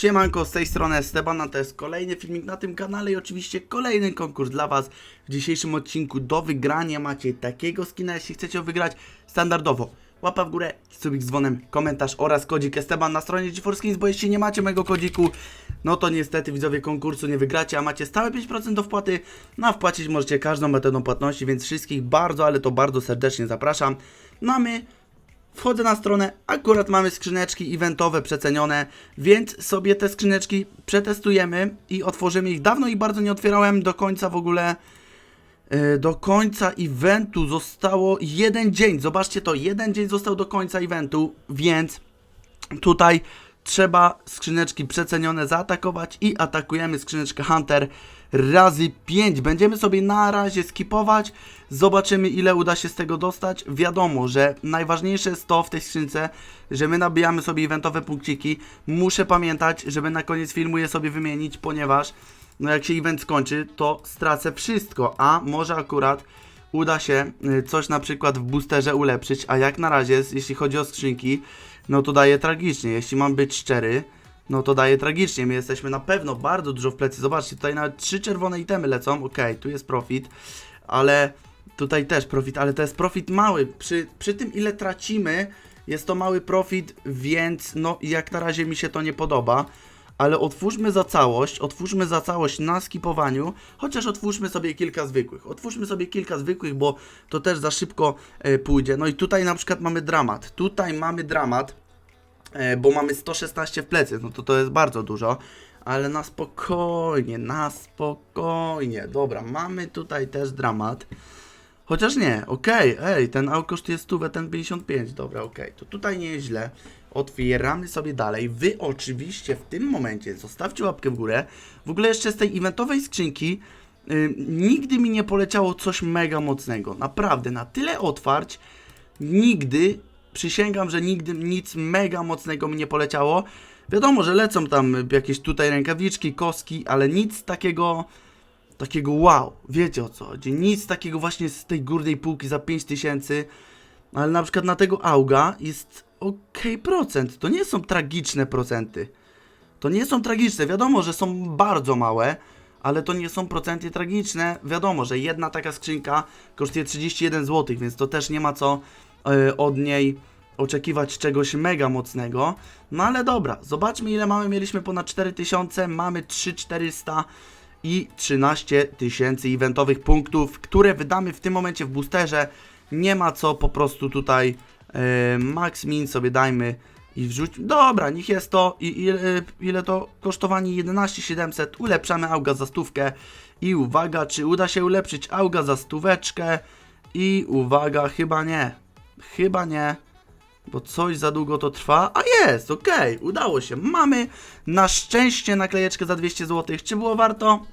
Siemanko, z tej strony Esteban, to jest kolejny filmik na tym kanale i oczywiście kolejny konkurs dla Was. W dzisiejszym odcinku do wygrania macie takiego skina, jeśli chcecie wygrać standardowo. Łapa w górę, subik z dzwonem, komentarz oraz kodzik Esteban na stronie GeForce bo jeśli nie macie mojego kodziku, no to niestety widzowie konkursu nie wygracie, a macie stałe 5% do wpłaty, no a wpłacić możecie każdą metodą płatności, więc wszystkich bardzo, ale to bardzo serdecznie zapraszam. No a my Wchodzę na stronę, akurat mamy skrzyneczki eventowe przecenione, więc sobie te skrzyneczki przetestujemy i otworzymy ich. Dawno ich bardzo nie otwierałem, do końca w ogóle, e, do końca eventu zostało jeden dzień. Zobaczcie to, jeden dzień został do końca eventu, więc tutaj trzeba skrzyneczki przecenione zaatakować i atakujemy skrzyneczkę Hunter razy 5. Będziemy sobie na razie skipować, zobaczymy ile uda się z tego dostać. Wiadomo, że najważniejsze jest to w tej skrzynce, że my nabijamy sobie eventowe punkciki. Muszę pamiętać, żeby na koniec filmu je sobie wymienić, ponieważ no jak się event skończy, to stracę wszystko, a może akurat uda się y, coś na przykład w boosterze ulepszyć, a jak na razie, jeśli chodzi o skrzynki, no to daje tragicznie. Jeśli mam być szczery, no to daje tragicznie. My jesteśmy na pewno bardzo dużo w plecy. Zobaczcie, tutaj nawet trzy czerwone itemy lecą. Okej, tu jest profit, ale tutaj też profit, ale to jest profit mały. Przy, przy tym ile tracimy, jest to mały profit, więc no jak na razie mi się to nie podoba. Ale otwórzmy za całość, otwórzmy za całość na skipowaniu, chociaż otwórzmy sobie kilka zwykłych. Otwórzmy sobie kilka zwykłych, bo to też za szybko e, pójdzie. No i tutaj na przykład mamy dramat. Tutaj mamy dramat, e, bo mamy 116 w plecy, no to to jest bardzo dużo. Ale na spokojnie, na spokojnie. Dobra, mamy tutaj też dramat. Chociaż nie, okej, ej, ten aut kosztuje 100, ten 55, dobra, okej, to tutaj nie jest źle. Otwieramy sobie dalej. Wy oczywiście w tym momencie zostawcie łapkę w górę. W ogóle jeszcze z tej eventowej skrzynki y, nigdy mi nie poleciało coś mega mocnego. Naprawdę, na tyle otwarć nigdy, przysięgam, że nigdy nic mega mocnego mi nie poleciało. Wiadomo, że lecą tam jakieś tutaj rękawiczki, koski, ale nic takiego takiego wow, wiecie o co chodzi. Nic takiego właśnie z tej górnej półki za 5000, ale na przykład na tego auga jest ok procent. To nie są tragiczne procenty. To nie są tragiczne. Wiadomo, że są bardzo małe, ale to nie są procenty tragiczne. Wiadomo, że jedna taka skrzynka kosztuje 31 zł, więc to też nie ma co e, od niej oczekiwać czegoś mega mocnego. No ale dobra, zobaczmy ile mamy. Mieliśmy ponad 4000, mamy 3400 i 13 tysięcy eventowych punktów, które wydamy w tym momencie w boosterze. Nie ma co po prostu tutaj e, max min sobie dajmy i wrzuć. Dobra, niech jest to. I ile, ile to kosztowanie? 11700. Ulepszamy auga za stówkę. I uwaga, czy uda się ulepszyć auga za stóweczkę? I uwaga, chyba nie. Chyba nie. Bo coś za długo to trwa. A jest, okej, udało się. Mamy na szczęście naklejeczkę za 200 zł. Czy było warto?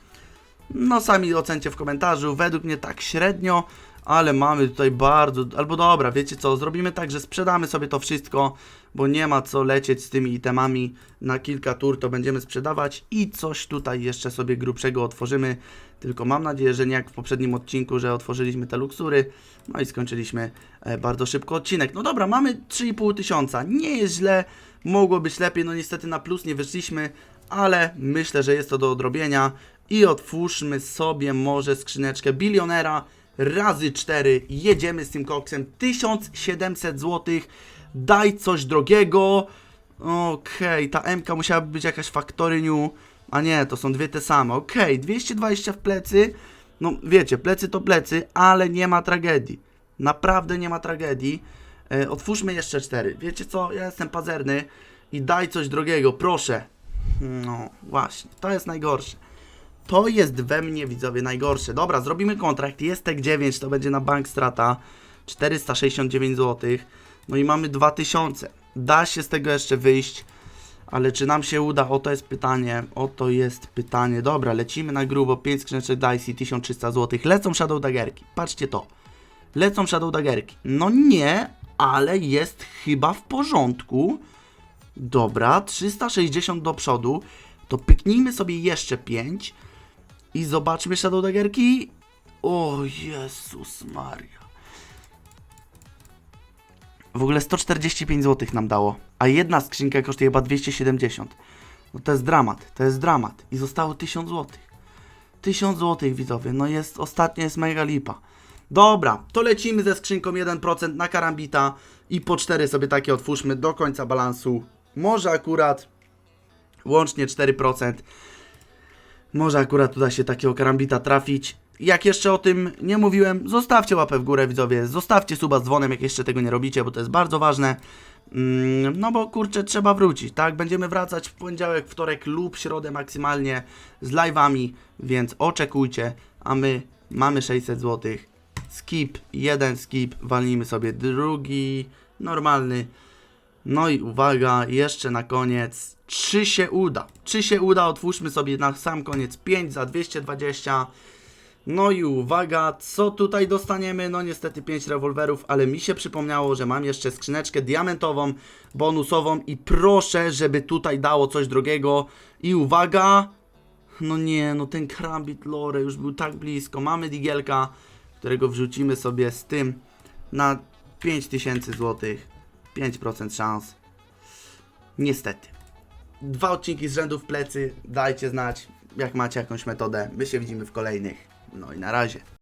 No sami ocencie w komentarzu. Według mnie tak średnio, ale mamy tutaj bardzo... Albo dobra, wiecie co, zrobimy tak, że sprzedamy sobie to wszystko, bo nie ma co lecieć z tymi itemami na kilka tur, to będziemy sprzedawać i coś tutaj jeszcze sobie grubszego otworzymy. Tylko mam nadzieję, że nie jak w poprzednim odcinku, że otworzyliśmy te luksury, no i skończyliśmy e, bardzo szybko odcinek. No dobra, mamy 3,5 tysiąca, nie jest źle, mogło być lepiej, no niestety na plus nie wyszliśmy, ale myślę, że jest to do odrobienia. I otwórzmy sobie może skrzyneczkę bilionera razy 4. Jedziemy z tym koksem. 1700 zł. Daj coś drogiego. Okej, ta MK musiałaby być jakaś Factory New. A nie, to są dwie te same. Okej, 220 w plecy. No wiecie, plecy to plecy, ale nie ma tragedii. Naprawdę nie ma tragedii. E, otwórzmy jeszcze 4. Wiecie co, ja jestem pazerny i daj coś drogiego, proszę. No właśnie, to jest najgorsze. To jest we mnie, widzowie, najgorsze. Dobra, zrobimy kontrakt. Jest tek 9, to będzie na bank strata. 469 zł. No i mamy 2000. Da się z tego jeszcze wyjść. Ale czy nam się uda? Oto jest pytanie. Oto jest pytanie. Dobra, lecimy na grubo. 5 skrzyneczek Dicey, 1300 zł. Lecą Shadow Daggerki. Patrzcie to. Lecą Shadow Daggerki. No nie, ale jest chyba w porządku. Dobra, 360 do przodu. To pyknijmy sobie jeszcze 5 i zobaczmy Shadow Daggerki. O Jezus Maria. W ogóle 145 zł nam dało, a jedna skrzynka kosztuje chyba 270. No to jest dramat, to jest dramat. I zostało 1000 złotych. 1000 złotych widzowie, no jest, ostatnia jest mega lipa. Dobra, to lecimy ze skrzynką 1% na karambita i po 4 sobie takie otwórzmy do końca balansu. Może akurat łącznie 4%. Może akurat uda się takiego karambita trafić. Jak jeszcze o tym nie mówiłem, zostawcie łapę w górę widzowie, zostawcie suba z dzwonem, jak jeszcze tego nie robicie, bo to jest bardzo ważne. Mm, No bo kurczę, trzeba wrócić, tak? Będziemy wracać w poniedziałek, wtorek lub środę maksymalnie z live'ami, więc oczekujcie, a my mamy 600 zł. Skip, jeden skip, walnijmy sobie drugi, normalny. No i uwaga, jeszcze na koniec, czy się uda? Czy się uda? Otwórzmy sobie na sam koniec 5 za 220. No i uwaga, co tutaj dostaniemy? No niestety 5 rewolwerów, ale mi się przypomniało, że mam jeszcze skrzyneczkę diamentową, bonusową i proszę, żeby tutaj dało coś drogiego. I uwaga, no nie, no ten Krambit Lore już był tak blisko. Mamy digielka, którego wrzucimy sobie z tym na 5000 zł. 5% szans. Niestety. Dwa odcinki z rzędu w plecy. Dajcie znać, jak macie jakąś metodę. My się widzimy w kolejnych. No i na razie.